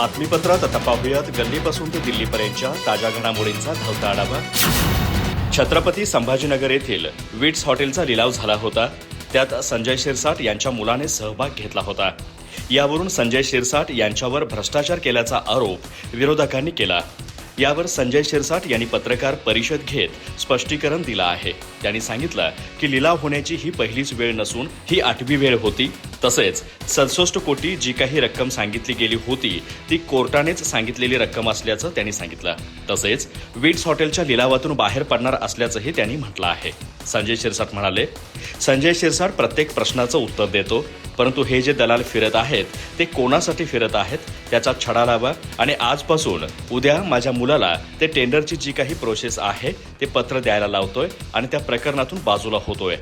बातमीपत्रात आता पाहूयात. गल्लीपासून ते दिल्लीपर्यंतच्या ताज्या घडामोडींचा धावता आढावा. छत्रपती संभाजीनगर येथील विट्स हॉटेलचा लिलाव झाला होता. त्यात संजय शिरसाट यांच्या मुलाने सहभाग घेतला होता. यावरून संजय शिरसाट यांच्यावर भ्रष्टाचार केल्याचा आरोप विरोधकांनी केला. यावर संजय शिरसाट यांनी पत्रकार परिषद घेत स्पष्टीकरण दिलं आहे. त्यांनी सांगितलं की लिलाव होण्याची ही पहिलीच वेळ नसून ही आठवी वेळ होती. तसेच सदसष्ट कोटी जी काही रक्कम सांगितली गेली होती ती कोर्टानेच सांगितलेली रक्कम असल्याचं त्यांनी सांगितलं. तसेच विट्स हॉटेलच्या लिलावातून बाहेर पडणार असल्याचंही त्यांनी म्हटलं आहे. संजय शिरसाट म्हणाले संजय शिरसाट प्रत्येक प्रश्नाचं उत्तर देतो परंतु हे जे दलाल फिरत आहेत ते कोणासाठी फिरत आहेत त्याचा छडा लावा आणि आजपासून उद्या माझ्या मुलाला ते टेंडरची जी काही प्रोसेस आहे ते पत्र द्यायला लावतोय आणि त्या प्रकरणातून बाजूला होतोय.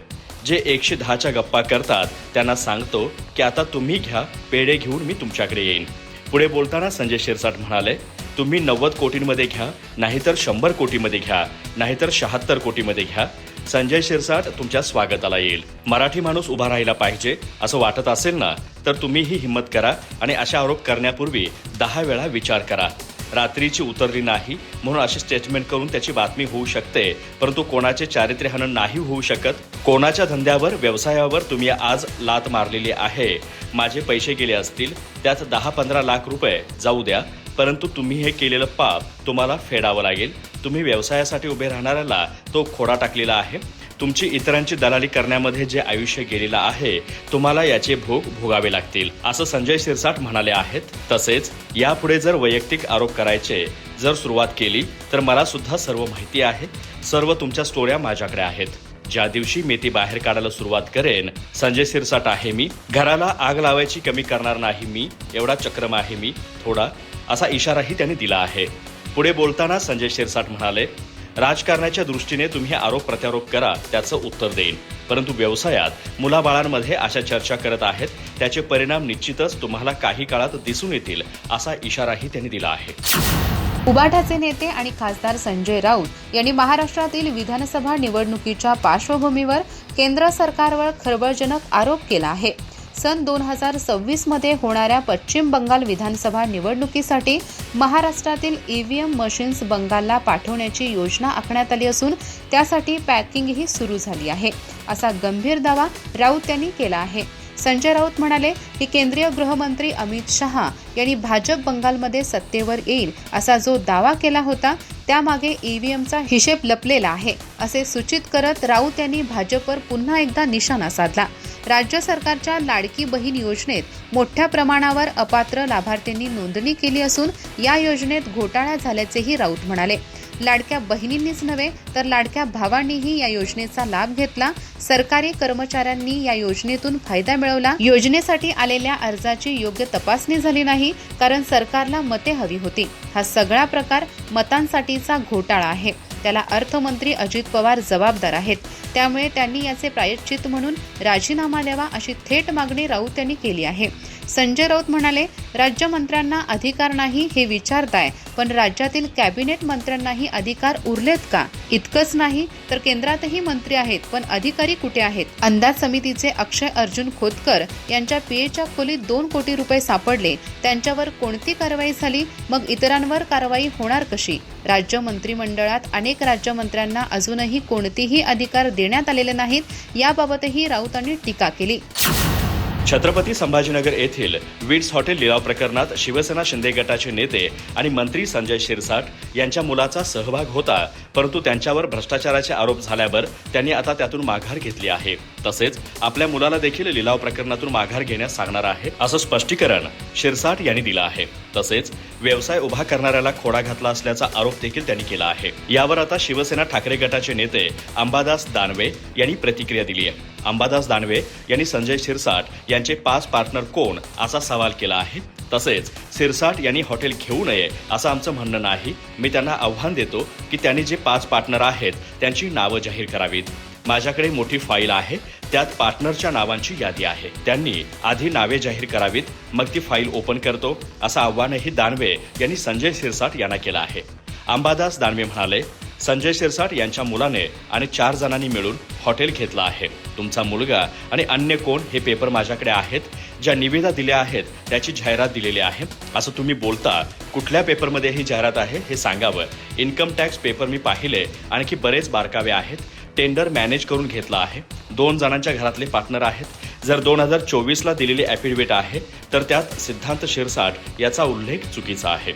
जे एकशे दहाच्या गप्पा करतात त्यांना सांगतो की आता तुम्ही घ्या पेढे घेऊन मी तुमच्याकडे येईन. पुढे बोलताना संजय शिरसाट म्हणाले तुम्ही नव्वद कोटींमध्ये घ्या नाहीतर शंभर कोटीमध्ये घ्या नाहीतर शहात्तर कोटीमध्ये घ्या. संजय शिरसाट तुमच्या स्वागताला येईल. मराठी माणूस उभा राहिला पाहिजे असं वाटत असेल ना तर तुम्हीही हिंमत करा आणि अशा आरोप करण्यापूर्वी दहा वेळा विचार करा. रात्रीची उतरली नाही म्हणून अशी स्टेटमेंट करून त्याची बातमी होऊ शकते. परंतु कोणाचे चारित्र्य हनन नाही होऊ शकत? कोणाच्या धंद्यावर व्यवसायावर तुम्ही आज लात मारलेली आहे? माझे पैसे गेले असतील त्यात दहा पंधरा लाख रुपये. जाऊ द्या. परंतु तुम्ही हे केलेलं पाप तुम्हाला फेडावं लागेल. तुम्ही व्यवसायासाठी उभे राहणाऱ्याला तो खोडा टाकलेला आहे. तुमची इतरांची दलाली करण्यामध्ये जे आयुष्य गेलेलं आहे तुम्हाला याचे भोग भोगावे लागतील. असं संजय शिरसाट म्हणाले आहेत. तसेच यापुढे जर वैयक्तिक आरोप करायचे जर सुरुवात केली तर मला सुद्धा सर्व माहिती आहे. सर्व तुमच्या स्टोऱ्या माझ्याकडे आहेत. ज्या दिवशी मी ती बाहेर काढायला सुरुवात करेन संजय सिरसाट आहे मी. घराला आग लावायची कमी करणार नाही मी. एवढा चक्रम आहे मी. थोडा असा इशाराही त्यांनी दिला आहे. पुढे बोलताना संजय शिरसाट म्हणाले राजकारणाच्या दृष्टीने तुम्ही आरोप प्रत्यारोप करा त्याचं उत्तर देईन. परंतु व्यवसायात मुलाबाळांमध्ये अशा चर्चा करत आहेत त्याचे परिणाम निश्चितच तुम्हाला काही काळात दिसून येतील असा इशाराही त्यांनी दिला आहे. उबाठाचे नेते आणि खासदार संजय राऊत यांनी महाराष्ट्रातील विधानसभा निवडणुकीच्या पार्श्वभूमीवर केंद्र सरकारवर खळबळजनक आरोप केला आहे. सन दोन हजार सव्वीसमध्ये होणाऱ्या पश्चिम बंगाल विधानसभा निवडणुकीसाठी महाराष्ट्रातील ईव्हीएम मशीन्स बंगालला पाठवण्याची योजना आखण्यात आली असून त्यासाठी पॅकिंगही सुरू झाली आहे. असा गंभीर दावा राऊत यांनी केला आहे. संजय राऊत म्हणाले की केंद्रीय गृहमंत्री अमित शहा यांनी भाजप बंगालमध्ये सत्तेवर येईल असा जो दावा केला होता त्यामागे ईव्हीएमचा हिशेब लपलेला आहे असे सूचित करत राऊत यांनी भाजपवर पुन्हा एकदा निशाणा साधला. राज्य सरकारच्या लाडकी बहीण योजनेत मोठ्या प्रमाणावर अपात्र लाभार्थ्यांनी नोंदणी केली असून या योजनेत घोटाळा झाल्याचेही राऊत म्हणाले. लाडक्या बहिणींनीच नव्हे तर लाडक्या भावांनीही या योजनेचा लाभ घेतला. सरकारी कर्मचाऱ्यांनी या योजनेतून फायदा मिळवला. योजनेसाठी आलेल्या अर्जाची योग्य तपासणी झाली नाही कारण सरकारला मते हवी होती. हा सगळा प्रकार मतांसाठीचा घोटाळा आहे. त्याला अर्थमंत्री अजित पवार जबाबदार आहेत. त्यामुळे त्यांनी याचे प्रायश्चित म्हणून राजीनामा द्यावा अशी थेट मागणी राऊत यांनी केली आहे. संजय राऊत म्हणाले राज्यमंत्र्यांना अधिकार नाही हे विचारताय पण राज्यातील कॅबिनेट मंत्र्यांनाही अधिकार उरलेत का? इतकंच नाही तर केंद्रातही मंत्री आहेत पण अधिकारी कुठे आहेत अंदाज समितीचे अक्षय अर्जुन खोतकर यांच्या पीएच्या खोलीत दोन कोटी रुपये सापडले. त्यांच्यावर कोणती कारवाई झाली? मग इतरांवर कारवाई होणार कशी? राज्य मंत्रिमंडळात अनेक राज्यमंत्र्यांना अजूनही कोणतेही अधिकार देण्यात आलेले नाहीत याबाबतही राऊतांनी टीका केली. छत्रपती संभाजीनगर येथील विट्स हॉटेल लिलाव प्रकरणात शिवसेना शिंदे गटाचे नेते आणि मंत्री संजय शिरसाट यांच्या मुलाचा सहभाग होता परंतु त्यांच्यावर भ्रष्टाचाराचे आरोप झाल्यावर त्यांनी आता त्यातून माघार घेतली आहे. तसेच आपल्या मुलाला देखील लिलाव प्रकरणातून माघार घेण्यास सांगणार आहे असं स्पष्टीकरण शिरसाट यांनी दिलं आहे. तसेच व्यवसाय उभा करणाऱ्याला खोडा घातला असल्याचा आरोप देखील त्यांनी केला आहे. यावर आता शिवसेना ठाकरे गटाचे नेते अंबादास दानवे यांनी प्रतिक्रिया दिली आहे. अंबादास दानवे यांनी संजय शिरसाट यांचे पाच पार्टनर कोण असा सवाल केला आहे. तसेच सिरसाट यांनी हॉटेल घेऊ नये असं आमचं म्हणणं नाही. मी त्यांना आव्हान देतो की त्यांनी जे पाच पार्टनर आहेत त्यांची नावं जाहीर करावीत. माझ्याकडे मोठी फाईल आहे. त्यात पार्टनरच्या नावांची यादी आहे. त्यांनी आधी नावे जाहीर करावीत मग ती फाईल ओपन करतो असं आव्हानही दानवे यांनी संजय सिरसाट यांना केलं आहे. अंबादास दानवे म्हणाले संजय शिरसाट यांच्या मुलाने आणि चार जणांनी मिळून हॉटेल घेतलं आहे. तुमचा मुलगा आणि अन्य कोण हे पेपर माझ्याकडे आहेत ज्या निविदा दिल्या आहेत त्याची जाहिरात दिलेली आहे. असं तुम्ही बोलता कुठल्या पेपरमध्ये ही जाहिरात आहे हे सांगावं. इन्कम टॅक्स पेपर मी पाहिले आणखी बरेच बारकावे आहेत. टेंडर मॅनेज करून घेतला आहे. दोन जणांच्या घरातले पार्टनर आहेत. जर दोन हजार चोवीसला दिलेली ॲफिडेविट आहे तर त्यात सिद्धांत शिरसाट याचा उल्लेख चुकीचा आहे.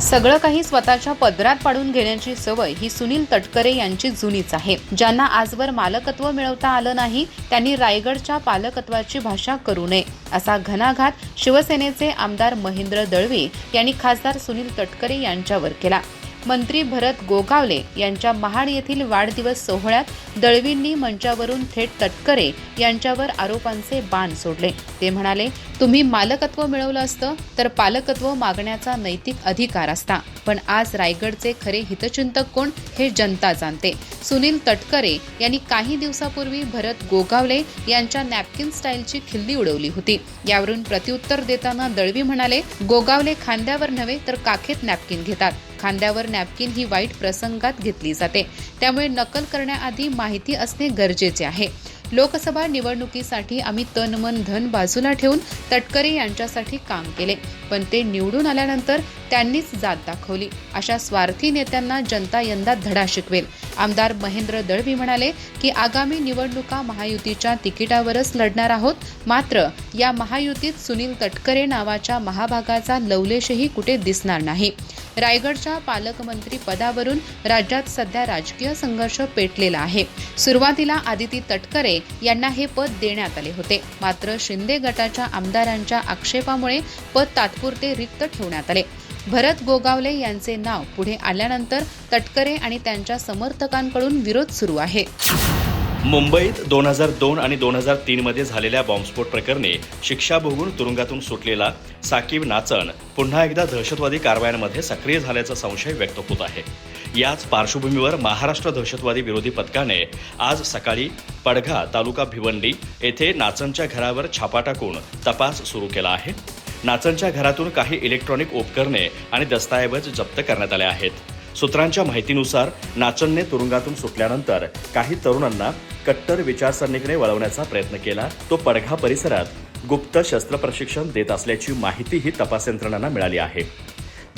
सगळं काही स्वतःच्या पदरात पाडून घेण्याची सवय ही सुनील तटकरे यांची जुनीच आहे. ज्यांना आजवर मालकत्व मिळवता आलं नाही त्यांनी रायगडच्या पालकत्वाची भाषा करू नये असा घणाघात शिवसेनेचे आमदार महेंद्र दळवी यांनी खासदार सुनील तटकरे यांच्यावर केला. मंत्री भरत गोगावले यांच्या महाड येथील वाढदिवस सोहळ्यात दळवींनी मंचावरून थेट तटकरे यांच्यावर आरोपांचे बाण सोडले. ते म्हणाले तुम्ही मालकत्व मिळवलं असतं तर पालकत्व मागण्याचा नैतिक अधिकार असता. पण आज रायगडचे खरे हितचिंतक कोण हे जनता जाणते. सुनील तटकरे यांनी काही दिवसापूर्वी भरत गोगावले यांच्या नॅपकिन स्टाईलची खिल्ली उडवली होती. यावरून प्रत्युत्तर देताना दळवी म्हणाले गोगावले खांद्यावर नव्हे तर काखेत नॅपकिन घेतात. खांद्यावर नॅपकिन ही वाईट प्रसंगात घेतली जाते. त्यामुळे नकल करण्याआधी माहिती असणे गरजेचे आहे. लोकसभा निवडणुकीसाठी आम्ही तन मन धन बाजूला ठेवून तटकरे यांच्यासाठी काम केले. पण ते निवडून आल्यानंतर त्यांनीच जात दाखवली. अशा स्वार्थी नेत्यांना जनता यंदा धडा शिकवेल. आमदार महेंद्र दळवी म्हणाले की आगामी निवडणुका महायुतीच्या तिकिटावरच लढणार आहोत. मात्र या महायुतीत सुनील तटकरे नावाच्या महाभागाचा लवलेशही कुठे दिसणार नाही. रायगडच्या पालकमंत्री पदावरून राज्यात सध्या राजकीय संघर्ष पेटलेला आहे. सुरुवातीला आदिती तटकरे यांना हे पद देण्यात आले होते. मात्र शिंदे गटाच्या आमदारांच्या आक्षेपामुळे पद तात्पुरते रिक्त ठेवण्यात आले. भरत गोगावले यांचे नाव पुढे आल्यानंतर तटकरे आणि त्यांच्या समर्थकांकडून विरोध सुरू आहे. मुंबईत दोन हजार दोन आणि दोन हजार तीनमध्ये झालेल्या बॉम्बस्फोट प्रकरणी शिक्षा भोगून तुरुंगातून सुटलेला साकीब नाचन पुन्हा एकदा दहशतवादी कारवायांमध्ये सक्रिय झाल्याचा संशय व्यक्त होत आहे. याच पार्श्वभूमीवर महाराष्ट्र दहशतवादी विरोधी पथकाने आज सकाळी पडघा तालुका भिवंडी येथे नाचनच्या घरावर छापा टाकून तपास सुरू केला आहे. नाचनच्या घरातून काही इलेक्ट्रॉनिक उपकरणे आणि दस्तऐवज जप्त करण्यात आले आहेत. सूत्रांच्या माहितीनुसार नाचनने तुरुंगातून सुटल्यानंतर काही तरुणांना कट्टर विचारसरणीकडे वळवण्याचा प्रयत्न केला. तो पडघा परिसरात गुप्त शस्त्र प्रशिक्षण देत असल्याची माहितीही तपास यंत्रणांना मिळाली आहे.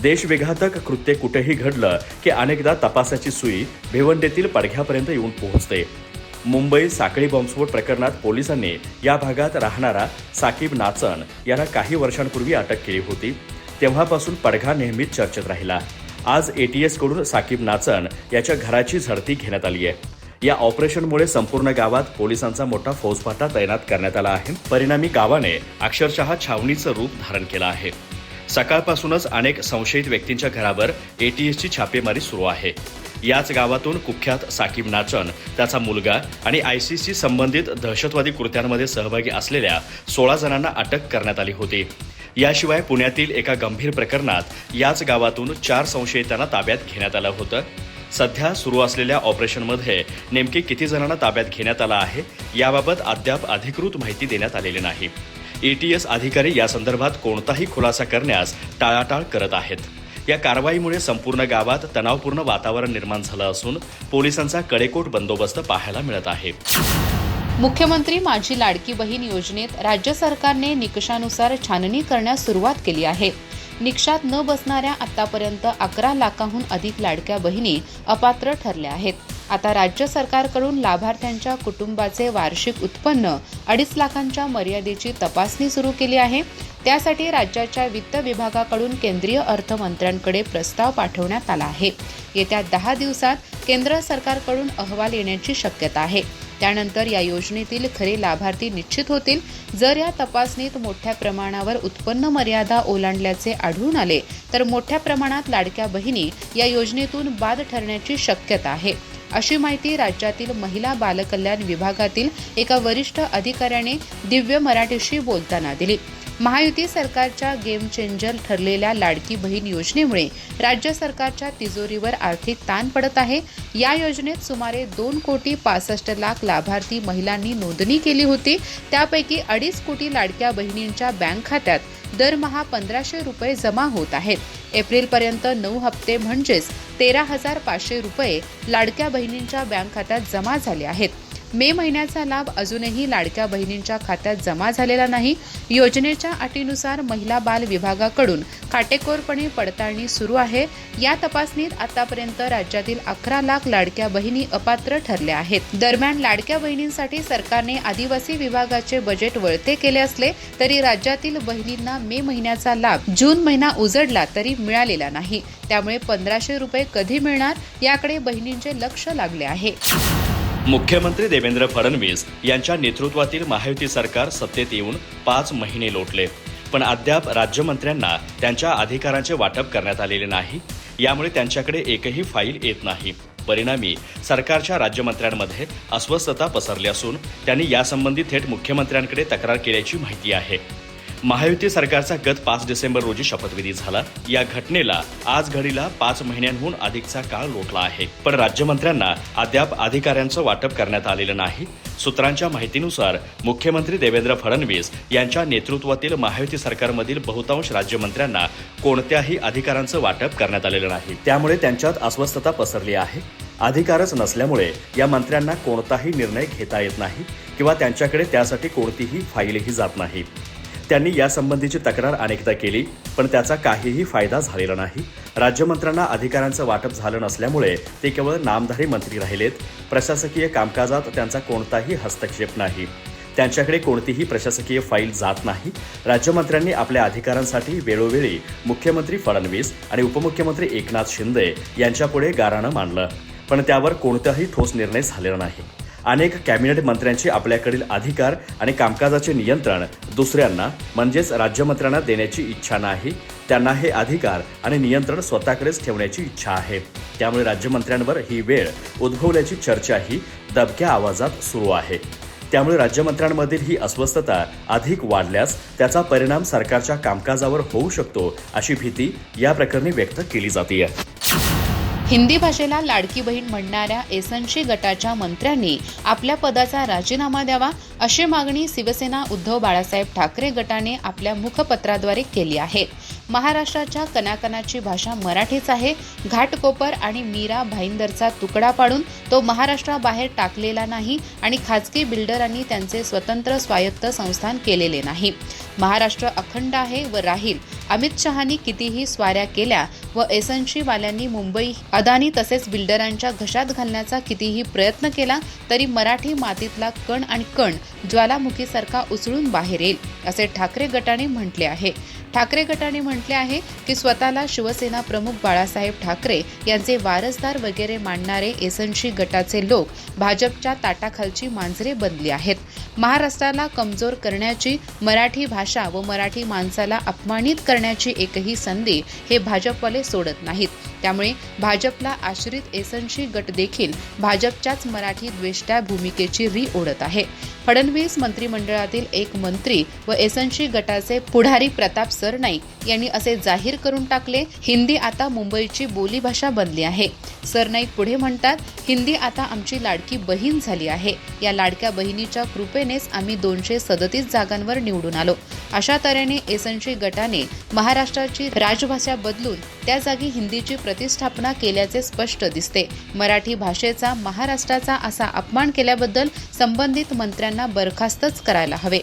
देशविघातक कृत्य कुठेही घडलं की अनेकदा तपासाची सुई भिवंडीतील पडघ्यापर्यंत येऊन पोहोचते. मुंबई साखळी बॉम्बस्फोट प्रकरणात पोलिसांनी या भागात राहणारा साकीब नाचन याला काही वर्षांपूर्वी अटक केली होती. तेव्हापासून पडघा नेहमीच चर्चेत राहिला. आज एटीएसकडून साकीब नाचन याच्या घराची झडती घेण्यात आली आहे. या ऑपरेशनमुळे संपूर्ण गावात पोलिसांचा मोठा फौजफाटा तैनात करण्यात आला आहे. परिणामी गावाने अक्षरशः छावणीचं रूप धारण केलं आहे. सकाळपासूनच अनेक संशयित व्यक्तींच्या घरावर एटीएसची छापेमारी सुरू आहे. याच गावातून कुख्यात साकीब नाचन त्याचा मुलगा आणि आयसीसी संबंधित दहशतवादी कृत्यांमध्ये सहभागी असलेल्या सोळा जणांना अटक करण्यात आली होती. याशिवाय पुण्यातील एका गंभीर प्रकरणात याच गावातून चार संशयितांना ताब्यात घेण्यात आलं होतं. सध्या सुरू असलेल्या ऑपरेशनमध्ये नेमके किती जणांना ताब्यात घेण्यात आलं आहे याबाबत अद्याप अधिकृत माहिती देण्यात आलेली नाही. एटीएस अधिकारी या संदर्भात कोणताही खुलासा करण्यास टाळाटाळ करत आहेत. या कारवाईमुळे संपूर्ण गावात तणावपूर्ण वातावरण निर्माण झालं असून पोलिसांचा कडेकोट बंदोबस्त पाहायला मिळत आहे. मुख्यमंत्री माझी लाडकी बहीण योजनेत राज्य सरकारने निकषानुसार छाननी करण्यास सुरुवात केली आहे. निकषात न बसणाऱ्या आतापर्यंत अकरा लाखाहून अधिक लाडक्या बहिणी अपात्र ठरल्या आहेत. आता राज्य सरकारकडून लाभार्थ्यांच्या कुटुंबाचे वार्षिक उत्पन्न अडीच लाखांच्या मर्यादेची तपासणी सुरू केली आहे. त्यासाठी राज्याच्या वित्त विभागाकडून केंद्रीय अर्थमंत्र्यांकडे प्रस्ताव पाठवण्यात आला आहे. येत्या दहा दिवसात केंद्र सरकारकडून अहवाल येण्याची शक्यता आहे. त्यानंतर या योजनेतील खरे लाभार्थी निश्चित होतील. जर या तपासणीत मोठ्या प्रमाणावर उत्पन्न मर्यादा ओलांडल्याचे आढळून आले तर मोठ्या प्रमाणात लाडक्या बहिणी या योजनेतून बाद ठरण्याची शक्यता आहे. अशी माहिती राज्यातील महिला बालकल्याण विभागातील एका वरिष्ठ अधिकाऱ्याने दिव्य मराठीशी बोलताना दिली. महायुती सरकारच्या गेम चेंजर ठरलेल्या लाडकी बहीण योजनेमुळे राज्य सरकारच्या तिजोरीवर आर्थिक ताण पडत आहे. या योजनेत सुमारे दोन कोटी पासष्ट लाख लाभार्थी महिलांनी नोंदणी केली होती. त्यापैकी अडीच कोटी लाडक्या बहिणींच्या बँक खात्यात दरमहा पंधराशे रुपये जमा होत आहेत. एप्रिलपर्यंत नऊ हप्ते म्हणजेच तेरा हजार पाचशे रुपये लाडक्या बहिणींच्या बँक खात्यात जमा झाले आहेत. मे महिन्याचा लाभ अजूनही लाडक्या बहिणींच्या खात्यात जमा झालेला नाही. योजनेच्या अटीनुसार महिला बाल विभागाकडून काटेकोरपणे पडताळणी सुरू आहे. या तपासणीत आतापर्यंत राज्यातील अकरा लाख लाडक्या बहिणी अपात्र ठरल्या आहेत. दरम्यान लाडक्या बहिणींसाठी सरकारने आदिवासी विभागाचे बजेट वळते केले असले तरी राज्यातील बहिणींना मे महिन्याचा लाभ जून महिना उजडला तरी मिळालेला नाही. त्यामुळे पंधराशे रुपये कधी मिळणार याकडे बहिणींचे लक्ष लागले आहे. मुख्यमंत्री देवेंद्र फडणवीस यांच्या नेतृत्वातील महायुती सरकार सत्तेत येऊन पाच महिने लोटले. पण अद्याप राज्यमंत्र्यांना त्यांच्या अधिकारांचे वाटप करण्यात आलेले नाही. यामुळे त्यांच्याकडे एकही फाईल येत नाही. परिणामी सरकारच्या राज्यमंत्र्यांमध्ये अस्वस्थता पसरली असून त्यांनी यासंबंधी थेट मुख्यमंत्र्यांकडे तक्रार केल्याची माहिती आहे. महायुती सरकारचा गत पाच डिसेंबर रोजी शपथविधी झाला. या घटनेला आज घडीला पाच महिन्यांहून अधिकचा काळ लोटला आहे. पण राज्यमंत्र्यांना अद्याप अधिकाऱ्यांचं वाटप करण्यात आलेलं नाही. सूत्रांच्या माहितीनुसार मुख्यमंत्री देवेंद्र फडणवीस यांच्या नेतृत्वातील महायुती सरकारमधील बहुतांश राज्यमंत्र्यांना कोणत्याही अधिकारांचं वाटप करण्यात आलेलं नाही. त्यामुळे त्यांच्यात अस्वस्थता पसरली आहे. अधिकारच नसल्यामुळे या मंत्र्यांना कोणताही निर्णय घेता येत नाही किंवा त्यांच्याकडे त्यासाठी कोणतीही फाईलही जात नाही. त्यांनी यासंबंधीची तक्रार अनेकदा केली पण त्याचा काहीही फायदा झालेला नाही. राज्यमंत्र्यांना अधिकारांचं वाटप झालं नसल्यामुळे ते केवळ नामधारी मंत्री राहिलेत. प्रशासकीय कामकाजात त्यांचा कोणताही हस्तक्षेप नाही. त्यांच्याकडे कोणतीही प्रशासकीय फाईल जात नाही. राज्यमंत्र्यांनी आपल्या अधिकारांसाठी वेळोवेळी मुख्यमंत्री फडणवीस आणि उपमुख्यमंत्री एकनाथ शिंदे यांच्यापुढे गाराणं मांडलं. पण त्यावर कोणताही ठोस निर्णय झालेला नाही. अनेक कॅबिनेट मंत्र्यांची आपल्याकडील अधिकार आणि कामकाजाचे नियंत्रण दुसऱ्यांना म्हणजेच राज्यमंत्र्यांना देण्याची इच्छा नाही. त्यांना हे अधिकार आणि नियंत्रण स्वतःकडेच ठेवण्याची इच्छा आहे. त्यामुळे राज्यमंत्र्यांवर ही वेळ उद्भवल्याची चर्चाही दबक्या आवाजात सुरू आहे. त्यामुळे राज्यमंत्र्यांमधील ही अस्वस्थता अधिक वाढल्यास त्याचा परिणाम सरकारच्या कामकाजावर होऊ शकतो अशी भीती या प्रकरणी व्यक्त केली जाते हिंदी भाषेला लाडकी बहीण म्हणणाऱ्या एसनशी गटाच्या मंत्र्यांनी आपल्या पदाचा राजीनामा द्यावा अशी मागणी शिवसेना उद्धव बाळासाहेब ठाकरे गटाने आपल्या मुखपत्राद्वारे केली आहे. महाराष्ट्राच्या कनाकनाची भाषा मराठीच आहे. घाटकोपर आणि मीरा भाईंदरचा तुकडा पाडून तो महाराष्ट्राबाहेर टाकलेला नाही आणि खाजगी बिल्डरांनी त्यांचे स्वतंत्र स्वायत्त संस्थान केलेले नाही. महाराष्ट्र अखंड आहे व राहील. अमित शहानी कितीही स्वाऱ्या केल्या व एसएनशी वाल्यांनी मुंबई अदानी तसेच बिल्डरांच्या घशात घालण्याचा कितीही प्रयत्न केला तरी मराठी मातीतला कण आणि कण ज्वालामुखीसारखा उचलून बाहेर येईल असे ठाकरे गटाने म्हटले आहे. ठाकरे गटाने म्हटले आहे की स्वतःला शिवसेना प्रमुख बाळासाहेब ठाकरे यांचे वारसदार वगैरे मानणारे एसएनशी गटाचे लोक भाजपच्या ताटाखालची मांजरे बनली आहेत. महाराष्ट्राला कमजोर करण्याची मराठी भाषा व मराठी माणसाला अपमानित करण्याची एकही संधी हे भाजपवाले सोडत नाहीत. त्यामुळे भाजपला आश्रित एसनशी गट देखील भाजपच्याच मराठी द्वेष्टा भूमिकेची री ओढत आहे. फडणवीस मंत्रिमंडळातील एक मंत्री व एसनशी गटाचे पुढारी प्रताप सरनाईक यांनी असे जाहीर करून टाकले हिंदी आता मुंबईची बोलीभाषा बनली आहे. सरनाईक पुढे म्हणतात हिंदी आता आमची लाडकी बहीण झाली आहे. या लाडक्या बहिणीच्या कृपेनेच आम्ही दोनशे सदतीस जागांवर निवडून आलो. अशा तऱ्हेने एसनशी गटाने महाराष्ट्राची राजभाषा बदलून त्या जागी हिंदीची प्रतिष्ठापना केल्याचे स्पष्ट दिसते. मराठी भाषेचा महाराष्ट्राचा असा अपमान केल्याबद्दल संबंधित मंत्र्यांना बरखास्तच करायला हवे.